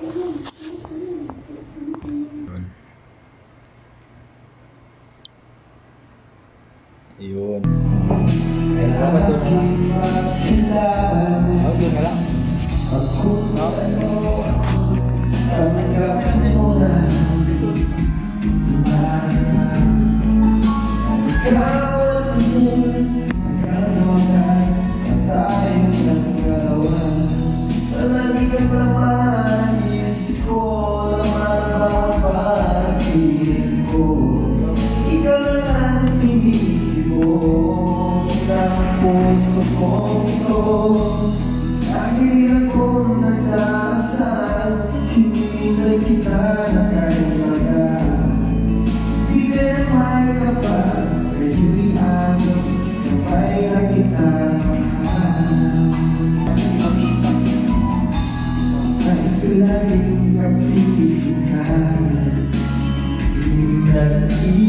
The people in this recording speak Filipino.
Yun. Ayun na ba doon na lang? Oh, doon na lang. puso kong ito Lagi akong nagdasal Hindi na kita nakaibaga Di din may kapag Kayo'y ano Kapay na kita Kasi laging magpipigil ka Hindi na kita